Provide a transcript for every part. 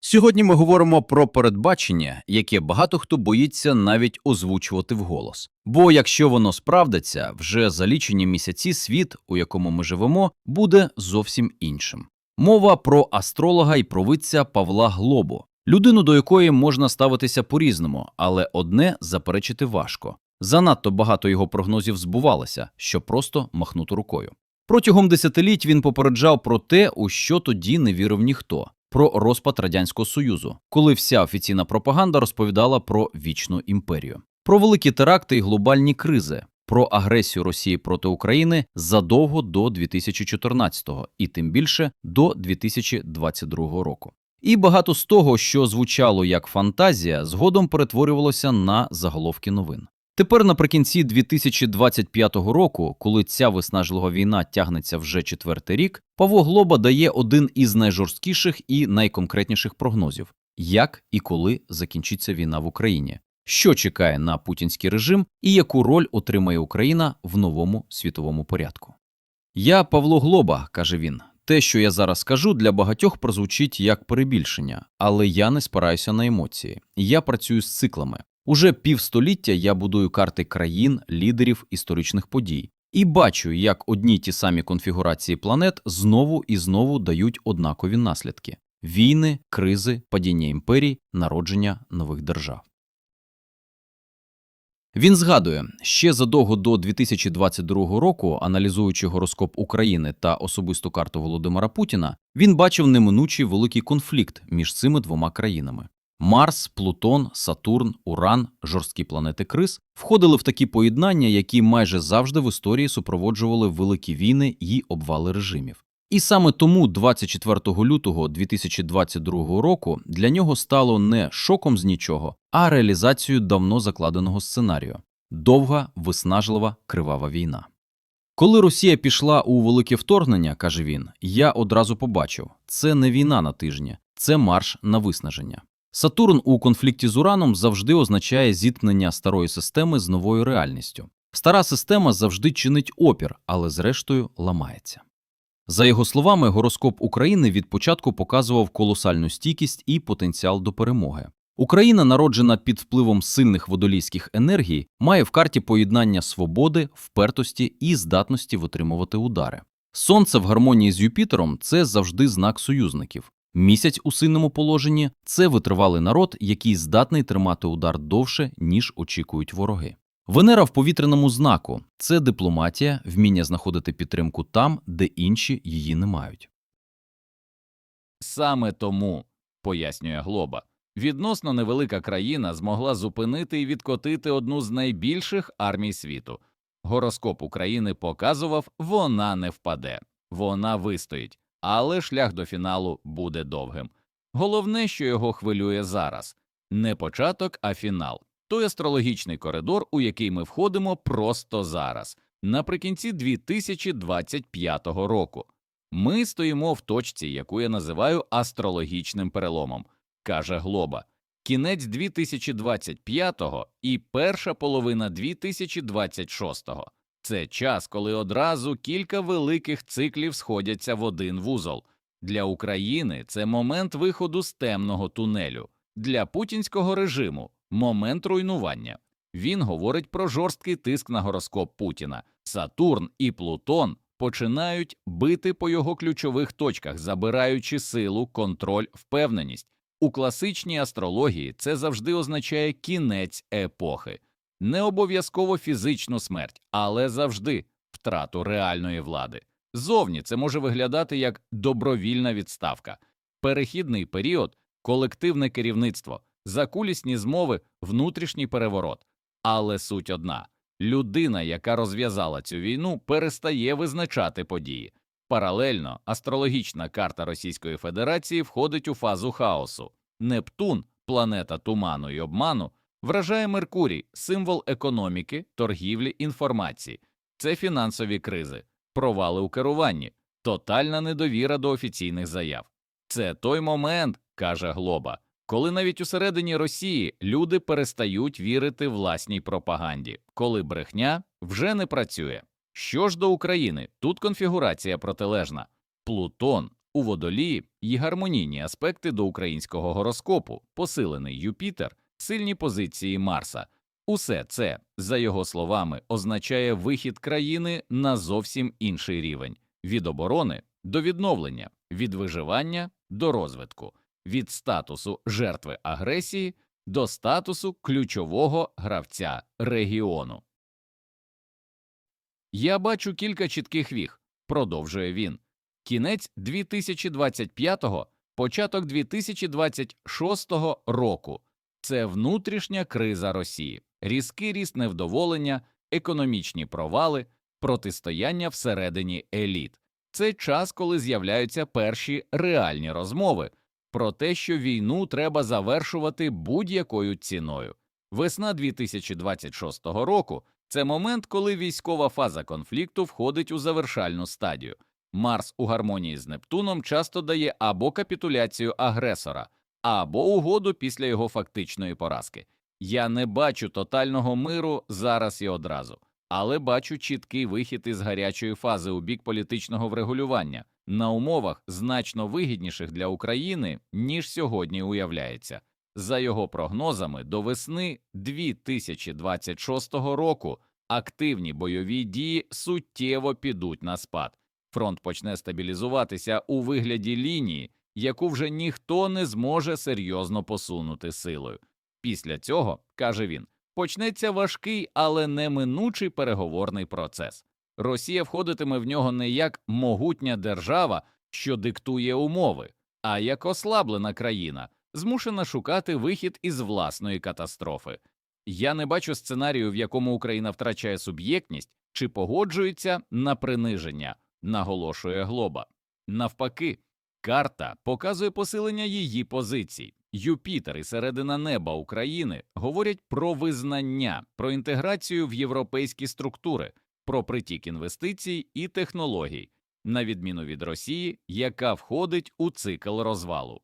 Сьогодні ми говоримо про передбачення, яке багато хто боїться навіть озвучувати вголос. Бо якщо воно справдиться, вже за лічені місяці світ, у якому ми живемо, буде зовсім іншим. Мова про астролога і провидця Павла Глобу, людину, до якої можна ставитися по-різному, але одне заперечити важко. Занадто багато його прогнозів збувалося, що просто махнути рукою. Протягом десятиліть він попереджав про те, у що тоді не вірив ніхто про розпад радянського союзу, коли вся офіційна пропаганда розповідала про вічну імперію, про великі теракти і глобальні кризи, про агресію Росії проти України задовго до 2014-го і тим більше до 2022 року. І багато з того, що звучало як фантазія, згодом перетворювалося на заголовки новин. Тепер, наприкінці 2025 року, коли ця виснажлива війна тягнеться вже четвертий рік, Павло Глоба дає один із найжорсткіших і найконкретніших прогнозів: як і коли закінчиться війна в Україні, що чекає на путінський режим і яку роль отримає Україна в новому світовому порядку. Я Павло Глоба, каже він. Те, що я зараз скажу, для багатьох прозвучить як перебільшення, але я не спираюся на емоції. Я працюю з циклами. Уже півстоліття я будую карти країн, лідерів історичних подій і бачу, як одні ті самі конфігурації планет знову і знову дають однакові наслідки: війни, кризи, падіння імперій, народження нових держав. Він згадує, ще задовго до 2022 року, аналізуючи гороскоп України та особисту карту Володимира Путіна, він бачив неминучий великий конфлікт між цими двома країнами. Марс, Плутон, Сатурн, Уран, жорсткі планети Крис входили в такі поєднання, які майже завжди в історії супроводжували великі війни і обвали режимів. І саме тому 24 лютого 2022 року для нього стало не шоком з нічого, а реалізацією давно закладеного сценарію довга, виснажлива, кривава війна. Коли Росія пішла у велике вторгнення, каже він, я одразу побачив це не війна на тижні, це марш на виснаження. Сатурн у конфлікті з Ураном завжди означає зіткнення старої системи з новою реальністю. Стара система завжди чинить опір, але зрештою ламається. За його словами, гороскоп України від початку показував колосальну стійкість і потенціал до перемоги. Україна, народжена під впливом сильних водолійських енергій, має в карті поєднання свободи, впертості і здатності витримувати удари. Сонце в гармонії з Юпітером це завжди знак союзників. Місяць у сильному положенні це витривалий народ, який здатний тримати удар довше, ніж очікують вороги. Венера в повітряному знаку це дипломатія, вміння знаходити підтримку там, де інші її не мають. Саме тому, пояснює Глоба, відносно невелика країна змогла зупинити і відкотити одну з найбільших армій світу. Гороскоп України показував, вона не впаде, вона вистоїть, але шлях до фіналу буде довгим. Головне, що його хвилює зараз не початок, а фінал. Той астрологічний коридор, у який ми входимо просто зараз, наприкінці 2025 року. Ми стоїмо в точці, яку я називаю астрологічним переломом, каже Глоба. Кінець 2025-го і перша половина 2026-го. Це час, коли одразу кілька великих циклів сходяться в один вузол. Для України це момент виходу з темного тунелю, для путінського режиму момент руйнування. Він говорить про жорсткий тиск на гороскоп Путіна. Сатурн і Плутон починають бити по його ключових точках, забираючи силу, контроль, впевненість. У класичній астрології це завжди означає кінець епохи, не обов'язково фізичну смерть, але завжди втрату реальної влади. Зовні це може виглядати як добровільна відставка, перехідний період, колективне керівництво, закулісні змови, внутрішній переворот. Але суть одна людина, яка розв'язала цю війну, перестає визначати події. Паралельно астрологічна карта Російської Федерації входить у фазу хаосу. Нептун, планета туману і обману, вражає Меркурій, символ економіки, торгівлі, інформації. Це фінансові кризи, провали у керуванні, тотальна недовіра до офіційних заяв. Це той момент, каже Глоба, коли навіть усередині Росії люди перестають вірити власній пропаганді, коли брехня вже не працює. Що ж до України, тут конфігурація протилежна. Плутон У водолії є гармонійні аспекти до українського гороскопу, посилений Юпітер, сильні позиції Марса. Усе це, за його словами, означає вихід країни на зовсім інший рівень від оборони до відновлення, від виживання до розвитку, від статусу жертви агресії до статусу ключового гравця регіону. Я бачу кілька чітких віг, продовжує він. Кінець 2025-го, початок 2026 року це внутрішня криза Росії, різкий ріст невдоволення, економічні провали, протистояння всередині еліт. Це час, коли з'являються перші реальні розмови про те, що війну треба завершувати будь-якою ціною. Весна 2026 року це момент, коли військова фаза конфлікту входить у завершальну стадію. Марс у гармонії з Нептуном часто дає або капітуляцію агресора, або угоду після його фактичної поразки. Я не бачу тотального миру зараз і одразу, але бачу чіткий вихід із гарячої фази у бік політичного врегулювання на умовах значно вигідніших для України, ніж сьогодні уявляється. За його прогнозами, до весни 2026 року активні бойові дії суттєво підуть на спад. Фронт почне стабілізуватися у вигляді лінії, яку вже ніхто не зможе серйозно посунути силою. Після цього, каже він, почнеться важкий, але неминучий переговорний процес. Росія входитиме в нього не як могутня держава, що диктує умови, а як ослаблена країна, змушена шукати вихід із власної катастрофи. Я не бачу сценарію, в якому Україна втрачає суб'єктність чи погоджується на приниження, наголошує Глоба. Навпаки, карта показує посилення її позицій. Юпітер і середина неба України говорять про визнання, про інтеграцію в європейські структури, про притік інвестицій і технологій, на відміну від Росії, яка входить у цикл розвалу.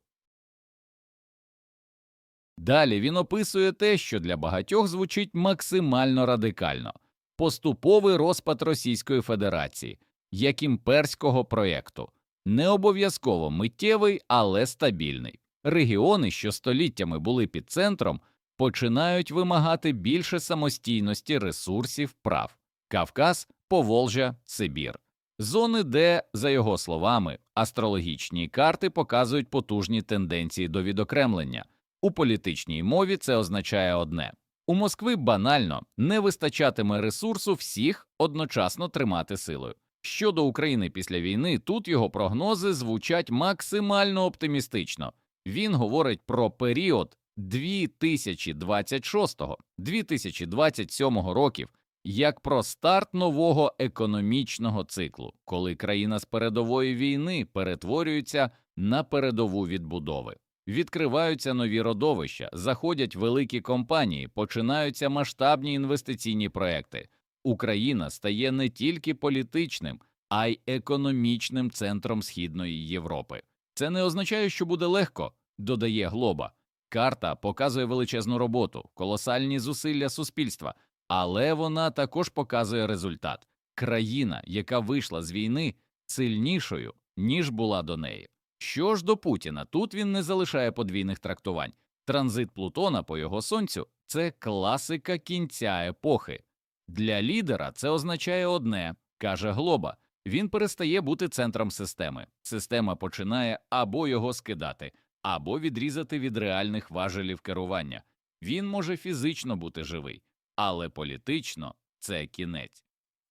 Далі він описує те, що для багатьох звучить максимально радикально поступовий розпад Російської Федерації як імперського проєкту, не обов'язково миттєвий, але стабільний. Регіони, що століттями були під центром, починають вимагати більше самостійності ресурсів прав Кавказ, Поволжя, Сибір. Зони, де, за його словами, астрологічні карти показують потужні тенденції до відокремлення. У політичній мові це означає одне у Москви банально не вистачатиме ресурсу всіх одночасно тримати силою. Щодо України після війни, тут його прогнози звучать максимально оптимістично. Він говорить про період 2026-2027 років як про старт нового економічного циклу, коли країна з передової війни перетворюється на передову відбудови. Відкриваються нові родовища, заходять великі компанії, починаються масштабні інвестиційні проекти. Україна стає не тільки політичним, а й економічним центром Східної Європи. Це не означає, що буде легко, додає Глоба. Карта показує величезну роботу, колосальні зусилля суспільства, але вона також показує результат країна, яка вийшла з війни сильнішою, ніж була до неї. Що ж до Путіна, тут він не залишає подвійних трактувань. Транзит Плутона по його сонцю це класика кінця епохи. Для лідера це означає одне, каже Глоба. Він перестає бути центром системи. Система починає або його скидати, або відрізати від реальних важелів керування. Він може фізично бути живий, але політично це кінець.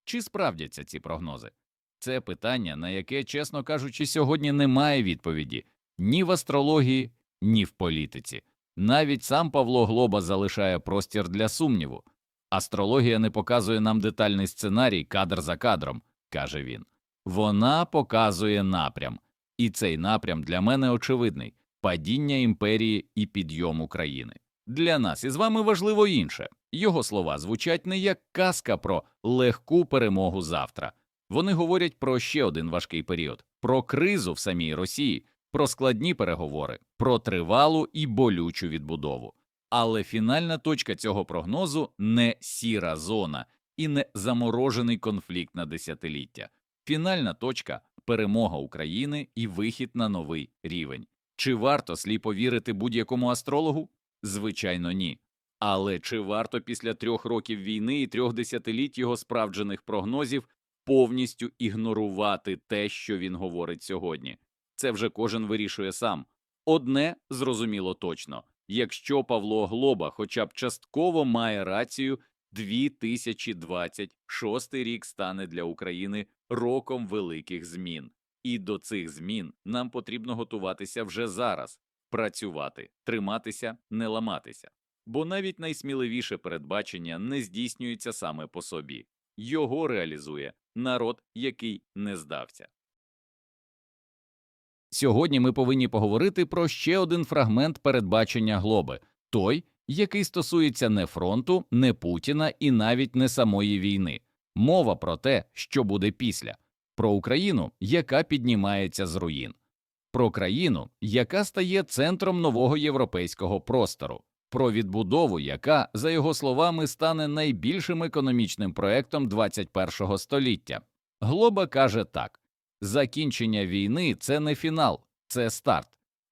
Чи справдяться ці прогнози? Це питання, на яке, чесно кажучи, сьогодні немає відповіді ні в астрології, ні в політиці. Навіть сам Павло Глоба залишає простір для сумніву. Астрологія не показує нам детальний сценарій кадр за кадром, каже він. Вона показує напрям, і цей напрям для мене очевидний падіння імперії і підйом України. Для нас із вами важливо інше. Його слова звучать не як казка про легку перемогу завтра. Вони говорять про ще один важкий період, про кризу в самій Росії, про складні переговори, про тривалу і болючу відбудову. Але фінальна точка цього прогнозу не сіра зона і не заморожений конфлікт на десятиліття. Фінальна точка перемога України і вихід на новий рівень. Чи варто сліпо вірити будь-якому астрологу? Звичайно, ні. Але чи варто після трьох років війни і трьох десятиліть його справджених прогнозів повністю ігнорувати те, що він говорить сьогодні? Це вже кожен вирішує сам. Одне зрозуміло точно: якщо Павло Глоба хоча б частково має рацію, 2026 рік стане для України роком великих змін. І до цих змін нам потрібно готуватися вже зараз, працювати, триматися, не ламатися. Бо навіть найсміливіше передбачення не здійснюється саме по собі, його реалізує народ, який не здався. Сьогодні ми повинні поговорити про ще один фрагмент передбачення глоби. Той, який стосується не фронту, не Путіна і навіть не самої війни. Мова про те, що буде після, про Україну, яка піднімається з руїн, про країну, яка стає центром нового європейського простору, про відбудову, яка, за його словами, стане найбільшим економічним проектом 21-го століття. Глоба каже так: закінчення війни це не фінал, це старт.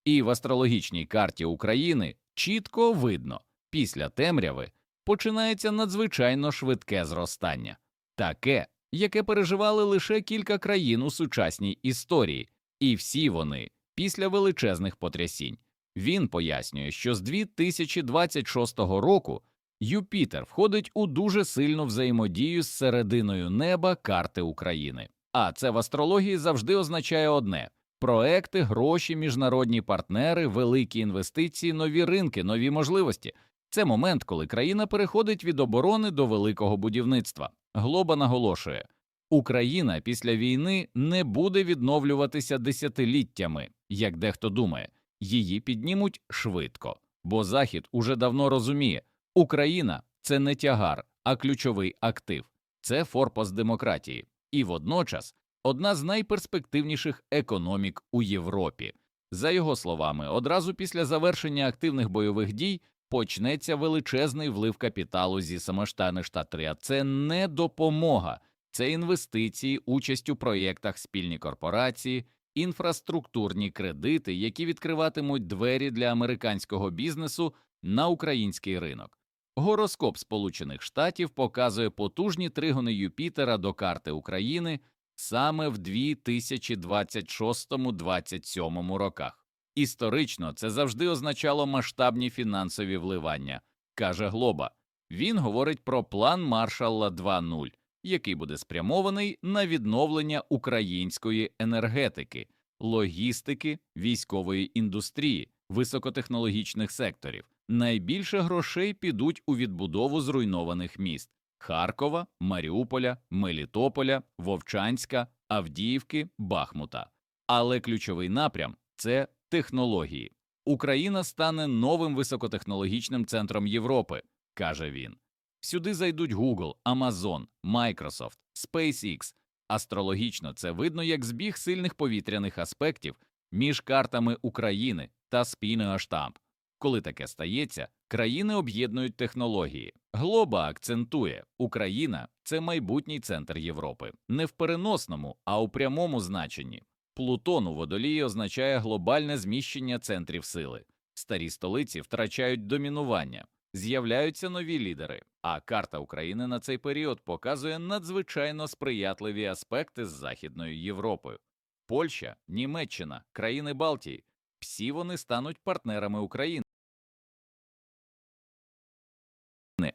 І в астрологічній карті України чітко видно, після темряви починається надзвичайно швидке зростання, таке, яке переживали лише кілька країн у сучасній історії, і всі вони після величезних потрясінь. Він пояснює, що з 2026 року Юпітер входить у дуже сильну взаємодію з серединою неба карти України. А це в астрології завжди означає одне проекти, гроші, міжнародні партнери, великі інвестиції, нові ринки, нові можливості. Це момент, коли країна переходить від оборони до великого будівництва. Глоба наголошує, Україна після війни не буде відновлюватися десятиліттями, як дехто думає, її піднімуть швидко, бо Захід уже давно розуміє, Україна це не тягар, а ключовий актив, це форпост демократії, і водночас одна з найперспективніших економік у Європі. За його словами, одразу після завершення активних бойових дій почнеться величезний влив капіталу зі самоштани штати. А це не допомога, це інвестиції, участь у проєктах спільні корпорації, інфраструктурні кредити, які відкриватимуть двері для американського бізнесу на український ринок. Гороскоп Сполучених Штатів показує потужні тригони Юпітера до карти України саме в 2026-27 роках. Історично це завжди означало масштабні фінансові вливання, каже Глоба. Він говорить про план Маршалла 2.0, який буде спрямований на відновлення української енергетики, логістики, військової індустрії, високотехнологічних секторів. Найбільше грошей підуть у відбудову зруйнованих міст Харкова, Маріуполя, Мелітополя, Вовчанська, Авдіївки, Бахмута. Але ключовий напрям це технології. Україна стане новим високотехнологічним центром Європи, каже він. Сюди зайдуть Google, Amazon, Microsoft, SpaceX. Астрологічно це видно як збіг сильних повітряних аспектів між картами України та спільного штамп. Коли таке стається, країни об'єднують технології. Глоба акцентує, Україна це майбутній центр Європи, не в переносному, а у прямому значенні. Плутон у водолії означає глобальне зміщення центрів сили. Старі столиці втрачають домінування, з'являються нові лідери. А карта України на цей період показує надзвичайно сприятливі аспекти з Західною Європою. Польща, Німеччина, країни Балтії всі вони стануть партнерами України,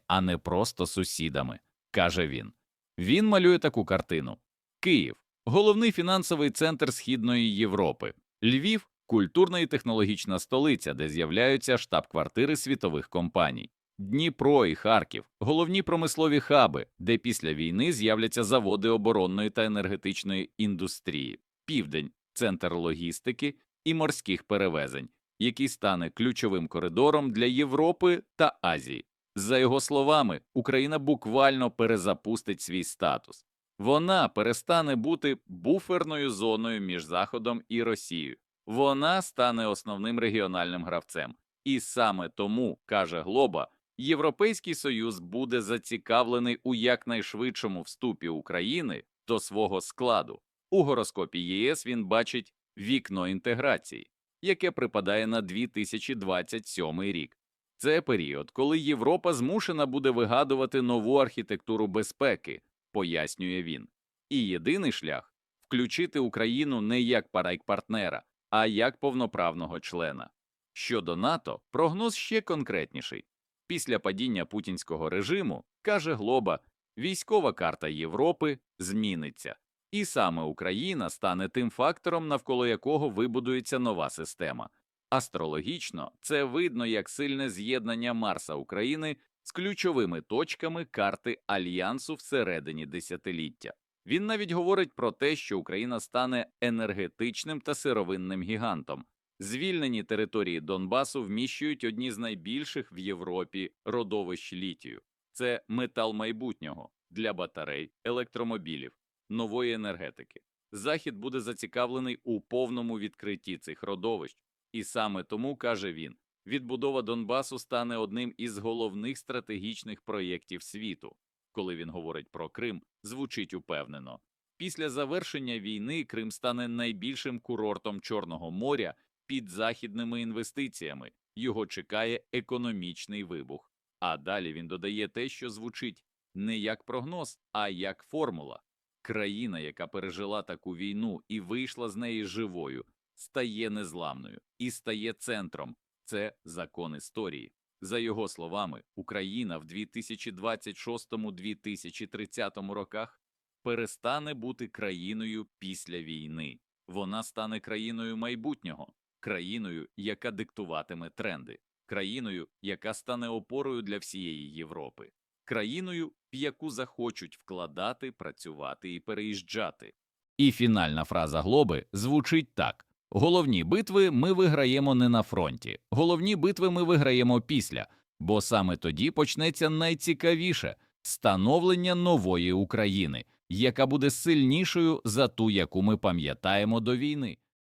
а не просто сусідами, каже він. Він малює таку картину: Київ головний фінансовий центр Східної Європи, Львів культурна і технологічна столиця, де з'являються штаб-квартири світових компаній. Дніпро і Харків головні промислові хаби, де після війни з'являться заводи оборонної та енергетичної індустрії, південь центр логістики і морських перевезень, який стане ключовим коридором для Європи та Азії. За його словами, Україна буквально перезапустить свій статус. Вона перестане бути буферною зоною між Заходом і Росією. Вона стане основним регіональним гравцем. І саме тому, каже Глоба, Європейський Союз буде зацікавлений у якнайшвидшому вступі України до свого складу. У гороскопі ЄС він бачить вікно інтеграції, яке припадає на 2027 рік. Це період, коли Європа змушена буде вигадувати нову архітектуру безпеки, пояснює він. І єдиний шлях включити Україну не як парайк-партнера, а як повноправного члена. Щодо НАТО, прогноз ще конкретніший. Після падіння путінського режиму, каже Глоба, військова карта Європи зміниться, і саме Україна стане тим фактором, навколо якого вибудується нова система. Астрологічно це видно як сильне з'єднання Марса України з ключовими точками карти альянсу всередині десятиліття. Він навіть говорить про те, що Україна стане енергетичним та сировинним гігантом. Звільнені території Донбасу вміщують одні з найбільших в Європі родовищ літію. Це метал майбутнього для батарей, електромобілів, нової енергетики. Захід буде зацікавлений у повному відкритті цих родовищ, і саме тому, каже він, відбудова Донбасу стане одним із головних стратегічних проєктів світу. Коли він говорить про Крим, звучить упевнено. Після завершення війни Крим стане найбільшим курортом Чорного моря під західними інвестиціями. Його чекає економічний вибух. А далі він додає те, що звучить не як прогноз, а як формула. Країна, яка пережила таку війну і вийшла з неї живою, стає незламною і стає центром. Це закон історії. За його словами, Україна в 2026-2030 роках перестане бути країною після війни. Вона стане країною майбутнього, країною, яка диктуватиме тренди, країною, яка стане опорою для всієї Європи, країною, в яку захочуть вкладати, працювати і переїжджати. І фінальна фраза Глоби звучить так: головні битви ми виграємо не на фронті, головні битви ми виграємо після, бо саме тоді почнеться найцікавіше становлення нової України, яка буде сильнішою за ту, яку ми пам'ятаємо до війни.